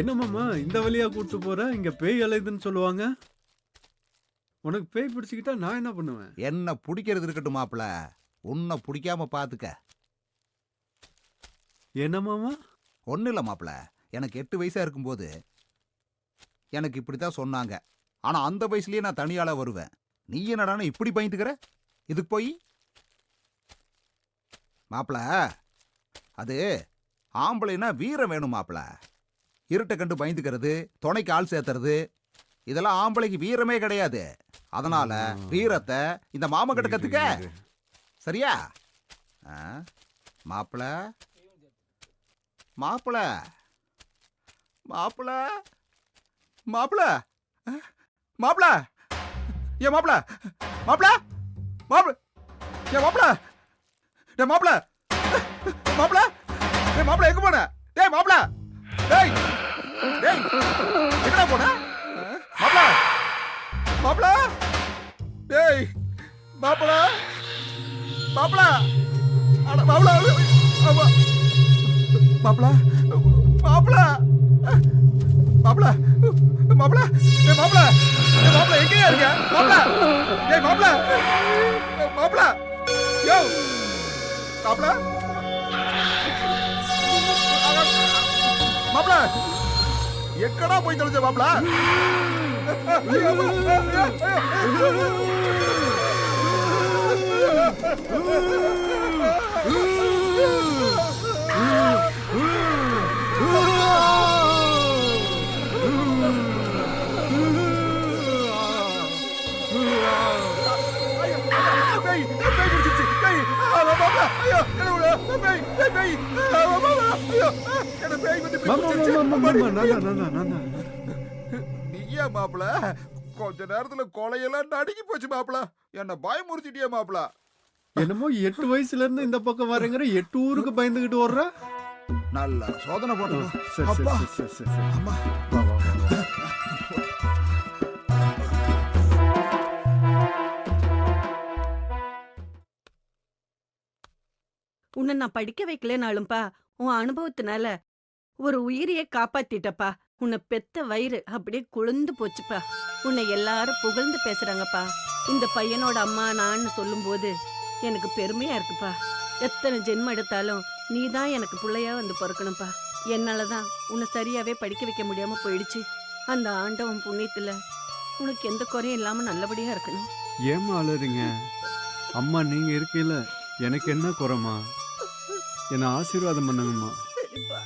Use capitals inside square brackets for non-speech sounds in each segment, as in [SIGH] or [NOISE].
என்ன மாமா இந்த வழியா கூட்டு போற? இங்க பேய் அலையுதுன்னு சொல்லுவாங்க. உனக்கு பேய் பிடிச்சிக்கிட்டா நான் என்ன பண்ணுவேன்? என்ன பிடிக்கிறது இருக்கட்டும் மாப்பிள உன்னை பிடிக்காம பாத்துக்க. என்ன மாமா? ஒன்றும் இல்லை மாப்பிள எனக்கு எட்டு வயசா இருக்கும்போது எனக்கு இப்படி தான் சொன்னாங்க. ஆனால் அந்த வயசுலயே நான் தனியாள வருவேன். நீ என்னடானா இப்படி பயந்துக்கிற? இதுக்கு போய்? மாப்பிள அது ஆம்பளைனா வீரம் வேணும் மாப்பிள. இருட்டை கண்டு பயந்துக்கிறது துணைக்கு ஆள் சேர்த்துறது. இதெல்லாம் ஆம்பளைக்கு வீரமே கிடையாது. அதனால வீரத்தை இந்த மாமா கிட்ட கத்துக்க. சரியா? ஆ? மாப்பிள. மாப்பிள. மாப்பிள. மாப்பிள. மாப்பிள. ஏன் மாப்பிள. மாப்பிள. மாப்பிள. ஏன் மாப்பிள. டேய் மாப்பிள. மாப்பிள. டேய் மாப்பிள எங்க போன? டேய் மாப்பிள! டேய் டேய் எங்கடா போன? அஹ், மாப்பிள! டேய் மாப்பிள! மாப்பிள! அட மாப்பிள ஆமா. மாப்பிள மாப்பிள! மாப்பிள மாப்பிள! ஏய் மாப்பிள! ஏய் மாப்பிள எங்கேயா இருக்க? மாப்பிள! டேய் மாப்பிள! மாப்பிள! யோ! மாப்பிள! மாப்பிள. எக்கடா போய் தொலைஞ்ச மாப்பிள? பேய் [LAUGHS] [LAUGHS] நீயா மாப்பிள? கொஞ்ச நேரத்துல கொலையெல்லாம் நடுங்கி போச்சு மாப்பிள. என்ன பயமுறுத்திட்டியா மாப்பிள. என்னமோ எட்டு வயசுல இருந்து இந்த பக்கம் வரேங்கிற எட்டு ஊருக்கு பயந்துகிட்டு ஓடுற? நல்ல சோதனை ஓ, போட்டு சரி சரி அப்பா. சரி சரி சரி அம்மா. வா, வா, வா, வா. உன்னை நான் படிக்க வைக்கலனாலும்பா உன் அனுபவத்தினால ஒரு உயிரையே காப்பாத்திட்டப்பா. உன்னை பெத்த வயிறு அப்படியே குளிர்ந்து போச்சுப்பா. உன்னை எல்லாரும் புகழ்ந்து பேசுறாங்கப்பா. இந்த பையனோட அம்மா நான் சொல்லும்போது எனக்கு பெருமையா இருக்குப்பா. எத்தனை ஜென்மம் எடுத்தாலும் நீ தான் எனக்கு பிள்ளையா வந்து பிறக்கணும்ப்பா. என்னாலதான் உன்னை சரியாவே படிக்க வைக்க முடியாம போயிடுச்சு. அந்த ஆண்டவன் புண்ணியத்துல உனக்கு எந்த குறையும் இல்லாம நல்லபடியா இருக்கணும். ஏம்மா அழறீங்க? அம்மா நீங்க இருக்கையில எனக்கு என்ன குறைமா என்ன ஆசீர்வாதம் பண்ணுங்கம்மா. சரிப்பா.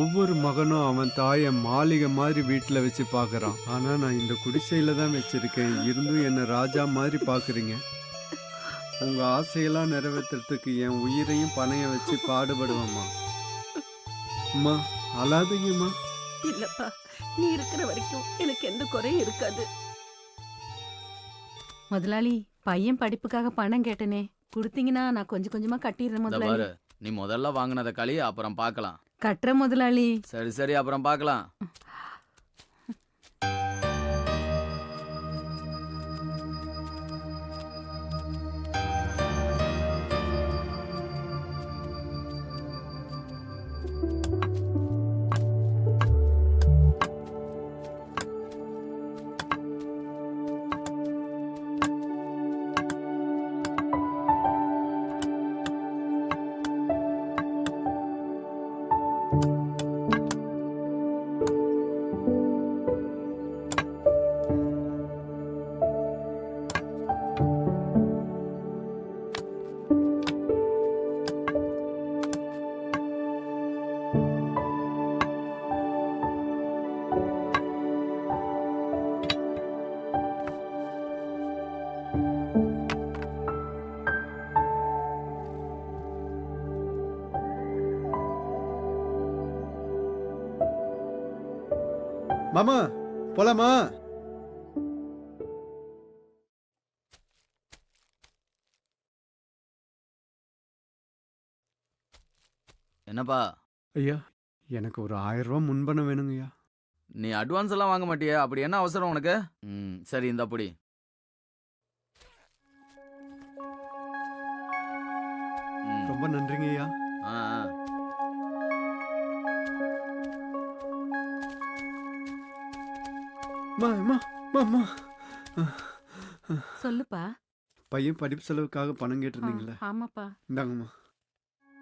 ஒவ்வொரு மகனும் அவன் தாயை மாளிகை மாதிரி வீட்டில் வச்சு பார்க்கறான் ஆனா நான் இந்த குடிசையில தான் வச்சிருக்கேன். இருந்தும் என்ன ராஜா மாதிரி பார்க்கறீங்க உங்க ஆசையெல்லாம் நிறைவேற்றுறதுக்கு என் உயிரையும் பணையம் வச்சு பாடுபடுவேம்மா. அம்மா அழாதீங்கம்மா. இல்லப்பா நீ இருக்கிற வரைக்கும் எனக்கு எந்த குறையும் இருக்காது. முதலாளி பையன் படிப்புக்காக பணம் கேட்டனே. கொடுத்தீங்கன்னா நான் கொஞ்சம் கொஞ்சமா கட்டிடுறேன் முதலாளி. நீ முதல்ல வாங்கினத களி அப்புறம் பார்க்கலாம். கட்டுற முதலாளி. சரி சரி அப்புறம் பார்க்கலாம். மாமா போலாமா? என்னப்பா? ஐயா எனக்கு ஒரு ஆயிரம் ரூபாய் முன்பணம் வேணுங்கய்யா. நீ அட்வான்ஸ் எல்லாம் வாங்க மாட்டியா அப்படி என்ன அவசரம் உனக்கு? ம் சரி இந்த அப்படி ம், ரொம்ப நன்றிங்கய்யா. ஆ, ஆ. சொல்லுப்பா. பையன் படிப்பு செலவுக்காக பணம் கேட்டிருந்தீங்களே. ஆமாப்பா. இந்தாங்கம்மா.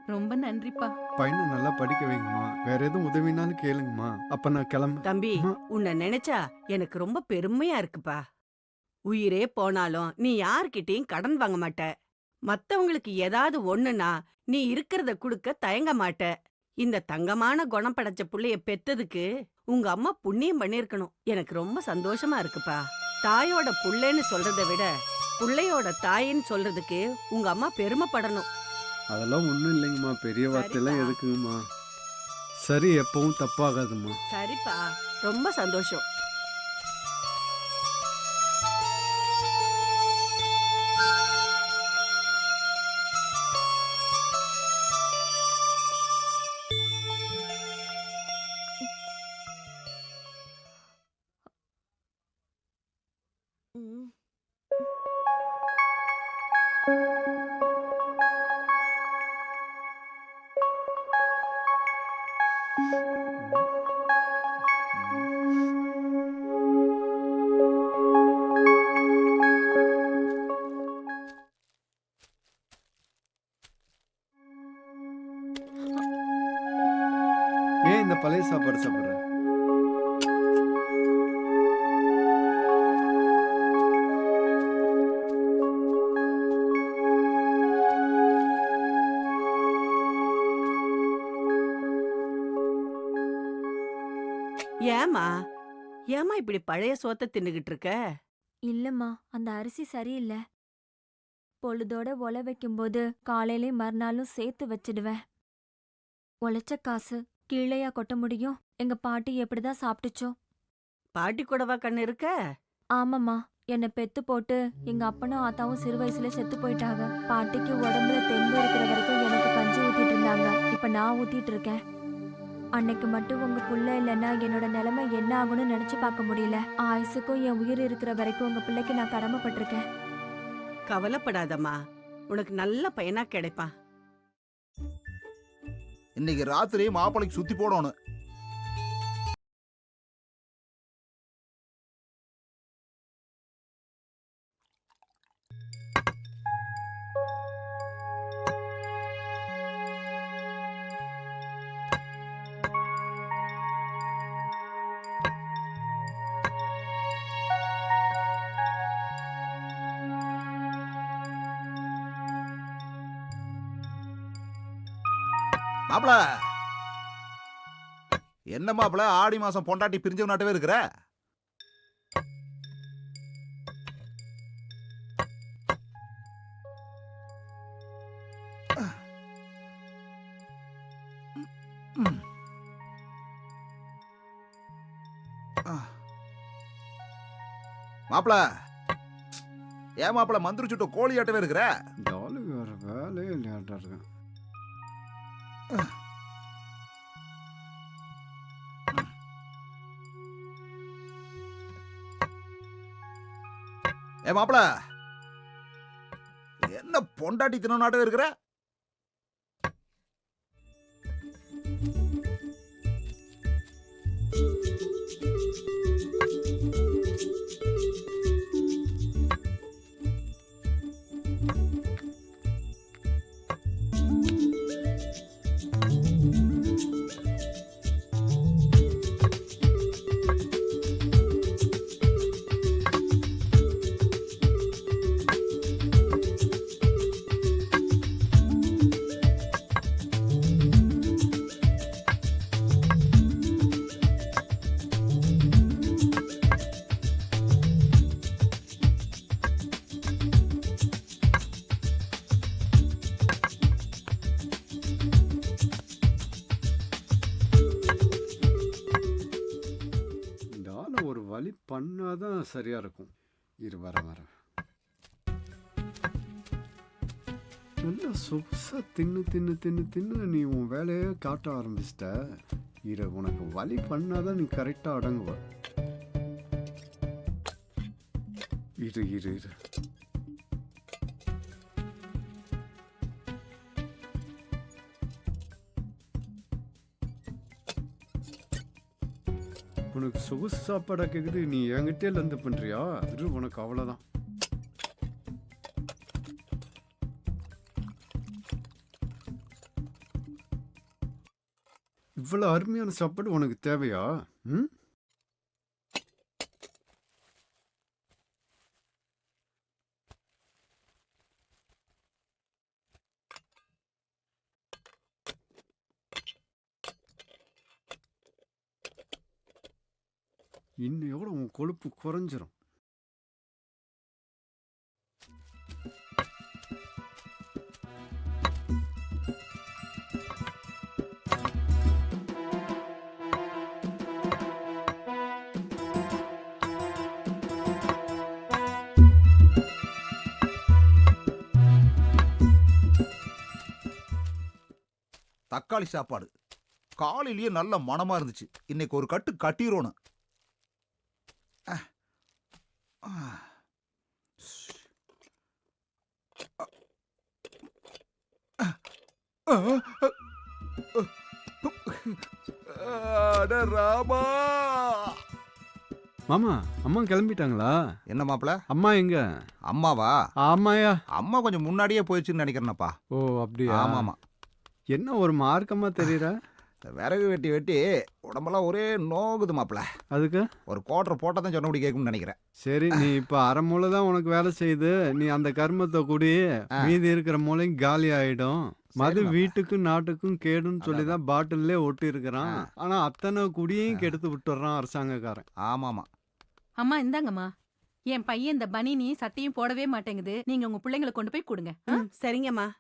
ரொம்ப நன்றிப்பா. பையனை நல்லா படிக்க வைங்கம்மா. வேற எதுவும் உதவினாலும் கேளுங்கம்மா. அப்ப நான் கிளம்பு. தம்பி அம்மா. உன்னை நினைச்சா எனக்கு ரொம்ப பெருமையா இருக்குப்பா. உயிரே போனாலும் நீ யார்கிட்டயும் கடன் வாங்க மாட்ட. மத்தவங்களுக்கு ஏதாவது ஒண்ணுனா நீ இருக்கிறத குடுக்க தயங்க மாட்ட. இந்த தங்கமான குணம் படைச்ச புள்ளைய பெத்ததுக்கு உங்க அம்மா புண்ணியம் பண்ணிருக்கணும். எனக்கு ரொம்ப சந்தோஷமா இருக்குப்பா. தாயோட புள்ளைன்னு சொல்றதை விட புள்ளையோட தாயின்னு சொல்றதுக்கு உங்க அம்மா பெருமைப்படணும். அதெல்லாம் ஒண்ணும் இல்லைங்கம்மா. பெரிய வார்த்தையெல்லாம். எதுக்குங்கம்மா. சரி எப்பவும் தப்பாகாதும்மா. சரிப்பா. ரொம்ப சந்தோஷம். ஏமா ஏமா இப்படி பழைய சோத்த தின்னுகிட்டு இருக்க? இல்லம்மா அந்த அரிசி சரியில்லை. பொழுதோட ஒல வைக்கும்போது காலையிலயும் மறுநாளும் சேர்த்து வச்சிடுவேன். உழைச்ச காசு கீழையா கொட்ட முடியும். எங்க பாட்டி எப்படிதான் சாப்பிட்டுச்சோ. பாட்டி கூடவா கண்ணு இருக்க? ஆமாம்மா என்னை பெத்து போட்டு எங்க அப்பனும் ஆத்தாவும் சிறு வயசுல செத்து போயிட்டாங்க. பாட்டிக்கு உடம்புல தெம்பு இருக்கிற வரைக்கும் எனக்கு கஞ்சி ஊத்திட்டு இருந்தாங்க. இப்ப நான் ஊத்திட்டு இருக்கேன். அன்னைக்கு மட்டும் உங்க புள்ள இல்லைன்னா என்னோட நிலைமை என்ன ஆகும்னு நினைச்சு பார்க்க முடியல. ஆயுசுக்கும் என் உயிர் இருக்கிற வரைக்கும் உங்க பிள்ளைக்கு நான் கடமைப்பட்டிருக்கேன். கவலைப்படாதம்மா. உனக்கு நல்ல பையனா கிடைப்பான். இன்னைக்கு ராத்திரி மாப்பிளைக்கு சுத்தி போடணும். மாப்பிள. என்ன மாப்பிள ஆடி மாசம் பொண்டாட்டி பிரிஞ்சவனாட்டவே இருக்கிற? மாப்பிள ஏன் மாப்பிள மந்திரி கோழி கோழியாட்டவே இருக்கிற? வேற வேலையே இல்லையாட்டா இருக்கேன். ஏ மாப்பிள. என்ன பொண்டாட்டி தின்னாட்டவே இருக்கிற சரியாக இருக்கும். இரு வர வர. நல்லா சொகுசாக தின்னு தின்னு தின்னு தின்னு நீ உன் வேலையை காட்ட ஆரம்பிச்சிட்ட. இரு உனக்கு வழி பண்ணாதான் நீ கரெக்டாக அடங்குவ. இரு இரு இரு. உனக்கு சொகுசு சாப்பாடா கேக்குது நீ என்கிட்டே லந்து பண்றியா? அது உனக்கு அவ்வளோதான் இவ்வளோ அருமையான சாப்பாடு உனக்கு தேவையா? ம்? இன்னையோட உன் கொழுப்பு குறைஞ்சிரும்? தக்காளி சாப்பாடு. காலையிலேயே நல்ல மனமா இருந்துச்சு. இன்னைக்கு ஒரு கட்டு கட்டிரோணும் அஹ். ஆ. அட ராமா! மாமா அம்மா கிளம்பிட்டாங்களா? என்ன மாப்பிள? அம்மா எங்க? அம்மாவா? ஆமாயா அம்மா கொஞ்சம் முன்னாடியே போயிடுச்சுன்னு நினைக்கிறேனப்பா. ஓ அப்படியா? ஆமா ஆமா என்ன ஒரு மார்க்கமா தெரியற? விறகு வெட்டி வெட்டி உடம்பெல்லாம் ஒரே நோகுது மாப்பிள அதுக்கு? ஒரு கோட்டர் போட்டால் தான் சொன்னபடி கேட்கும்னு நினைக்கிறேன். சரி நீ இப்ப அரை மூளை தான் உனக்கு வேலை செய்யுது. நீ அந்த கர்மத்தை கூடி. மீதி இருக்கிற மூளையும் காலி ஆயிடும். மது. வீட்டுக்கும் நாட்டுக்கும் கேடுன்னு சொல்லி. தான் பாட்டிலே ஒட்டி இருக்கிறான். ஆ. ஆனா அத்தனை குடியையும். கெடுத்து விட்டுறான் அரசாங்கக்காரன். ஆமாமா. அம்மா இந்தாங்கம்மா. என் பையன் இந்த பனினி சட்டையும் போடவே மாட்டேங்குது. நீங்க உங்க பிள்ளைங்களை கொண்டு போய் கொடுங்க. சரிங்கம்மா.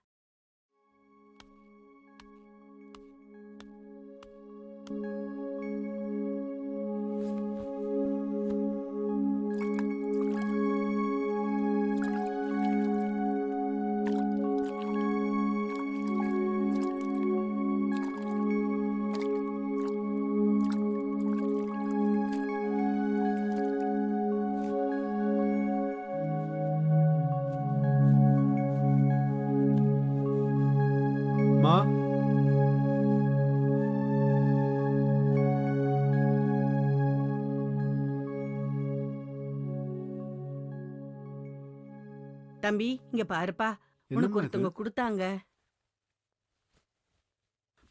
தம்பி இங்க பாருப்பா. உனக்கு? ஒருத்தவங்க கொடுத்தாங்க.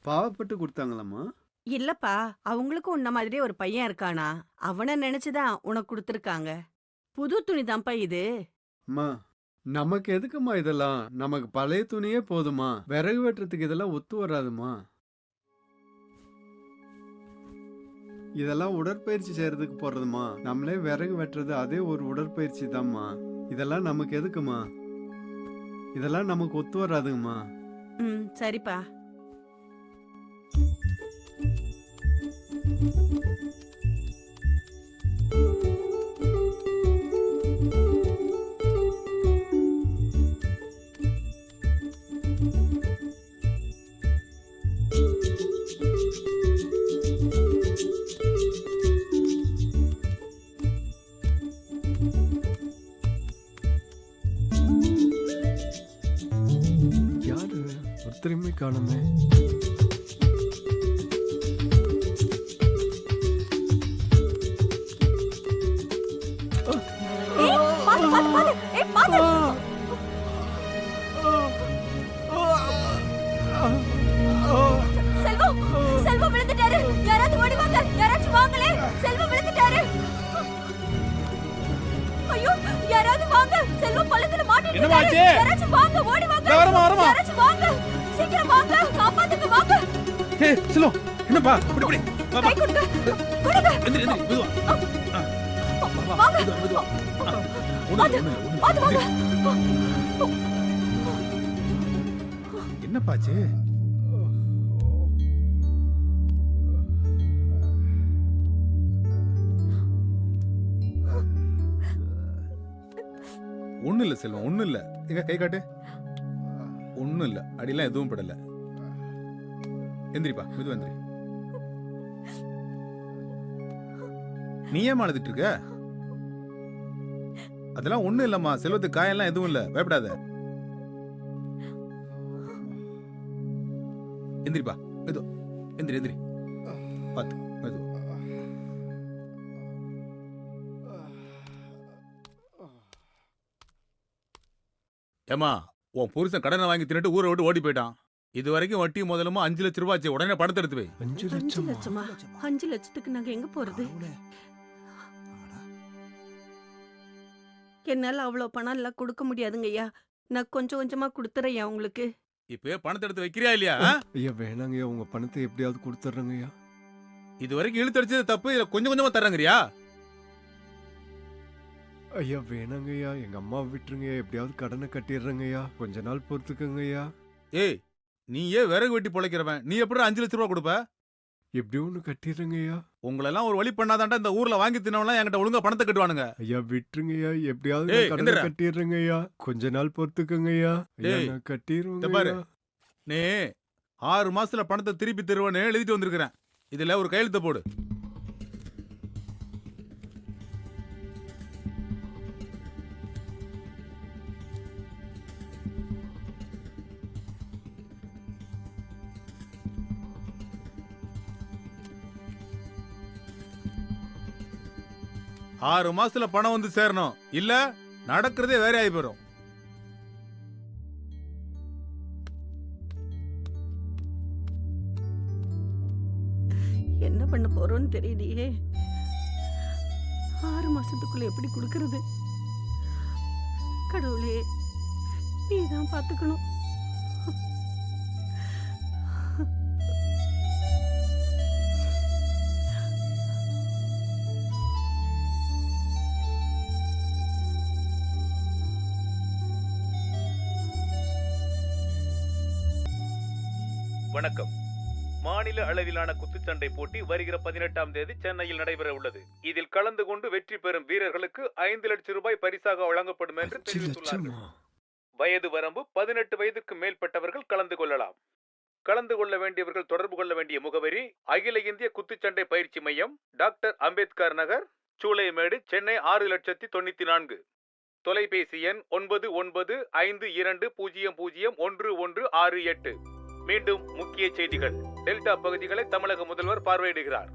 பாவப்பட்டு கொடுத்தாங்களாம்மா? இல்லப்பா அவங்களுக்கும் உன்ன மாதிரியே ஒரு பையன் இருக்கானா? அவனை நினைச்சுதான் உனக்கு கொடுத்துருக்காங்க. புது துணி தான்ப்பா இது. அம்மா நமக்கு எதுக்குமா இதெல்லாம்? நமக்கு பழைய துணியே போதுமா விறகு வெட்டுறதுக்கு இதெல்லாம் ஒத்து வராதுமா இதெல்லாம் உடற்பயிற்சி செய்யறதுக்கு போறதுமா நம்மளே விறகு வெட்டுறது அதே ஒரு உடற்பயிற்சி தாம்மா இதெல்லாம் நமக்கு எதுக்குமா? இதெல்லாம் நமக்கு ஒத்து வராதுங்கம்மா. ம் சரிப்பா. செல்வம் விழுந்துட்டாரு. யாராவது ஓடி வாங்க யாராச்சும் வாங்களே. செல்வம் விழுந்துட்டாரு. ஐயோ யாராவது வாங்க. செல்வம் பள்ளத்துல மாட்டிட்டு? யாராச்சும் வாங்க ஓடி வாங்க. இதோ வரேம்மா, வரேம்மா. யாராச்சும் வாங்க. சீக்கிரம் வாங்க காப்பாத்துங்க வாங்க. ஏய் செல்வம் என்னப்பா இப்படி இப்படி வா கை வா கொடுங்க கொடுங்க. எந்திரி எந்திரி மெதுவா. ஆ, ஆ. வா, வா, வாங்க. மெதுவா மெதுவா. ஆ, ஒண்ணும் இல்ல, ஒண்ணும் இல்ல, ஒண்ணும் இல்ல. பாத்து வாங்க. என்னப்பாச்சு? ஒண்ணும் இல்ல செல்வம் ஒண்ணும் இல்ல. எங்க கை காட்டு. ஒன்றும் இல்லை அடியெல்லாம் எதுவும் படலை. எந்திரிப்பா இது வந்துரு நீ ஏன் அழுதுட்டு இருக்க அதெல்லாம் ஒண்ணும் இல்லம்மா. செல்வத்துக்கு காயெல்லாம் எதுவும் இல்லை. பயப்படாத. எந்திரிப்பா எதோ எந்திரி எந்திரி. பார்த்து எதுவும் ஏமா உன் புருஷன் கடனை வாங்கி தின்னுட்டு ஊரை விட்டு ஓடி போயிட்டான். இது வரைக்கும் வட்டி முதலுமா அஞ்சு லட்ச ரூபாய் உடனே பணத்தை எடுத்து வை. அஞ்சு லட்சமா? லட்சமா? அஞ்சு லட்சத்துக்கு நாங்க எங்க போறது? என்னால அவ்வளவு பணம் எல்லாம் கொடுக்க முடியாதுங்கய்யா நான் கொஞ்சம் கொஞ்சமா கொடுத்துறேன் உங்களுக்கு. இப்பவே பணத்தை எடுத்து வைக்கிறியா இல்லையா? ஐயா வேணாங்கய்யா உங்க பணத்தை எப்படியாவது கொடுத்துட்றேங்கய்யா இது வரைக்கும் இழுத்தடிச்சது தப்பு. இதுல கொஞ்சம் கொஞ்சமா தர்றங்கறியா? ஐயா வேணாங்கய்யா. எங்க அம்மாவை விட்டுருங்கய்யா. எப்படியாவது கடனை கட்டிடுறேங்கய்யா. கொஞ்ச நாள் பொறுத்துக்கங்கய்யா. ஏய் நீ ஏன் விறகு வெட்டி பொழைக்கிறவன்? நீ எப்படி அஞ்சு லட்ச ரூபா கொடுப்ப? எப்படி ஒன்று கட்டிடுறேங்கய்யா. உங்களெல்லாம் ஒரு வழி பண்ணாதான்டா இந்த ஊர்ல வாங்கி தின்னவெல்லாம் என்கிட்ட ஒழுங்கா பணத்தை கட்டுவானுங்க. ஐயா விட்டுருங்கய்யா. எப்படியாவது ஏய், நான் கடனை. கட்டிடுறேங்கய்யா. கொஞ்ச நாள் பொறுத்துக்கங்கய்யா. ஐயா ஏய், நான் இத பாரு. கட்டிடுவேங்க நீ ஆறு மாசத்துல பணத்தை திருப்பி தருவேன்னு எழுதிட்டு வந்திருக்கிறேன். இதுல ஒரு கையெழுத்து போடு. ஆறு மாசத்துல பணம் வந்து சேரணும். இல்ல நடக்கிறதே வேற ஆகி போயிடும் என்ன பண்ண போறோம்னு தெரியலையே. ஆறு மாசத்துக்குள்ள எப்படி கொடுக்கறது? கடவுளே நீ தான் பாத்துக்கணும் வணக்கம். மாநில அளவிலான குத்துச்சண்டை போட்டி வருகிற பதினெட்டாம் தேதி சென்னையில் நடைபெற உள்ளது. இதில் கலந்து கொண்டு வெற்றி பெறும் வீரர்களுக்கு ஐந்து லட்சம் ரூபாய் பரிசாக வழங்கப்படும் என்று தெரிவித்துள்ளார்கள். லட்சமா வயது வரம்பு பதினெட்டு வயதுக்கு மேற்பட்டவர்கள் கலந்து கொள்ளலாம். கலந்து கொள்ள வேண்டியவர்கள் தொடர்பு கொள்ள வேண்டிய முகவரி அகில இந்திய குத்துச்சண்டை பயிற்சி மையம் டாக்டர் அம்பேத்கர் நகர் சூளைமேடு சென்னை ஆறு லட்சத்தி தொண்ணூத்தி நான்கு. தொலைபேசி எண் ஒன்பது ஒன்பது ஐந்து இரண்டு பூஜ்ஜியம் பூஜ்ஜியம் ஒன்று ஒன்று ஆறு எட்டு. மீண்டும் முக்கிய செய்திகள். டெல்டா பகுதிகளை தமிழக முதல்வர் பார்வையிடுகிறார்.